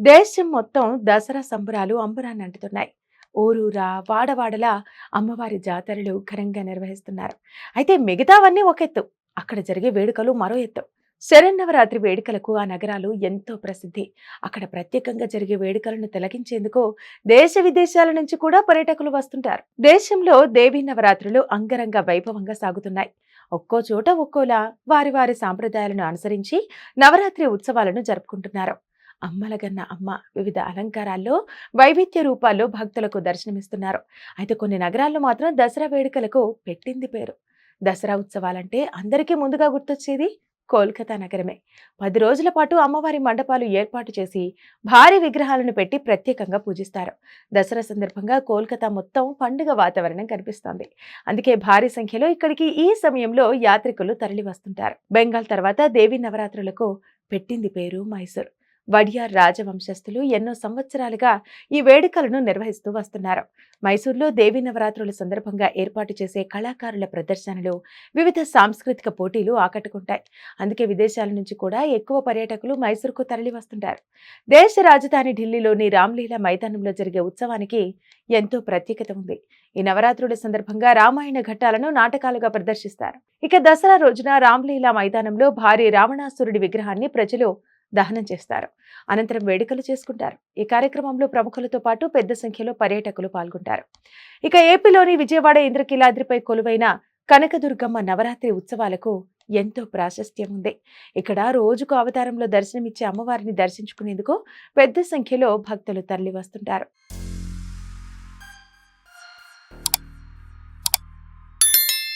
దేశం మొత్తం దసరా సంబరాలు అంబరాన్ని అంటుతున్నాయి. ఊరూరా వాడవాడలా అమ్మవారి జాతరలు ఘనంగా నిర్వహిస్తున్నారు. అయితే మిగతావన్నీ ఒక ఎత్తు. అక్కడ జరిగే వేడుకలు మరో ఎత్తు. శరన్నవరాత్రి వేడుకలకు ఆ నగరాలు ఎంతో ప్రసిద్ధి. అక్కడ ప్రత్యేకంగా జరిగే వేడుకలను తిలకించేందుకు దేశ విదేశాల నుంచి కూడా పర్యాటకులు వస్తుంటారు. దేశంలో దేవీ నవరాత్రులు అంగరంగ వైభవంగా సాగుతున్నాయి. ఒక్కో చోట ఒక్కోలా వారి వారి సాంప్రదాయాలను అనుసరించి నవరాత్రి ఉత్సవాలను జరుపుకుంటున్నారు. అమ్మలగన్న అమ్మ వివిధ అలంకారాల్లో వైవిధ్య రూపాల్లో భక్తులకు దర్శనమిస్తున్నారు. అయితే కొన్ని నగరాల్లో మాత్రం దసరా వేడుకలకు పెట్టింది పేరు. దసరా ఉత్సవాలంటే అందరికీ ముందుగా గుర్తొచ్చేది కోల్కతా నగరమే. పది రోజుల పాటు అమ్మవారి మండపాలు ఏర్పాటు చేసి భారీ విగ్రహాలను పెట్టి ప్రత్యేకంగా పూజిస్తారు. దసరా సందర్భంగా కోల్కతా మొత్తం పండుగ వాతావరణం కనిపిస్తోంది. అందుకే భారీ సంఖ్యలో ఇక్కడికి ఈ సమయంలో యాత్రికులు తరలి వస్తుంటారు బెంగాల్ తర్వాత దేవీ నవరాత్రులకు పెట్టింది పేరు మైసూర్. వడియార్ రాజవంశస్థులు ఎన్నో సంవత్సరాలుగా ఈ వేడుకలను నిర్వహిస్తూ వస్తున్నారు. మైసూర్లో దేవీ నవరాత్రుల సందర్భంగా ఏర్పాటు చేసే కళాకారుల ప్రదర్శనలు వివిధ సాంస్కృతిక పోటీలు ఆకట్టుకుంటాయి. అందుకే విదేశాల నుంచి కూడా ఎక్కువ పర్యాటకులు మైసూర్కు తరలి వస్తుంటారు దేశ రాజధాని ఢిల్లీలోని రామ్లీలా మైదానంలో జరిగే ఉత్సవానికి ఎంతో ప్రత్యేకత ఉంది. ఈ నవరాత్రుల సందర్భంగా రామాయణ ఘట్టాలను నాటకాలుగా ప్రదర్శిస్తారు. ఇక దసరా రోజున రామ్లీలా మైదానంలో భారీ రావణాసురుడి విగ్రహాన్ని ప్రజలు దహనం చేస్తారు. అనంతరం వేడుకలు చేసుకుంటారు. ఈ కార్యక్రమంలో ప్రముఖులతో పాటు పెద్ద సంఖ్యలో పర్యాటకులు పాల్గొంటారు. ఇక ఏపీలోని విజయవాడ ఇంద్రకీలాద్రిపై కొలువైన కనకదుర్గమ్మ నవరాత్రి ఉత్సవాలకు ఎంతో ప్రాశస్త్యం ఉంది. ఇక్కడ రోజుకు అవతారంలో దర్శనమిచ్చే అమ్మవారిని దర్శించుకునేందుకు పెద్ద సంఖ్యలో భక్తులు తరలి వస్తుంటారు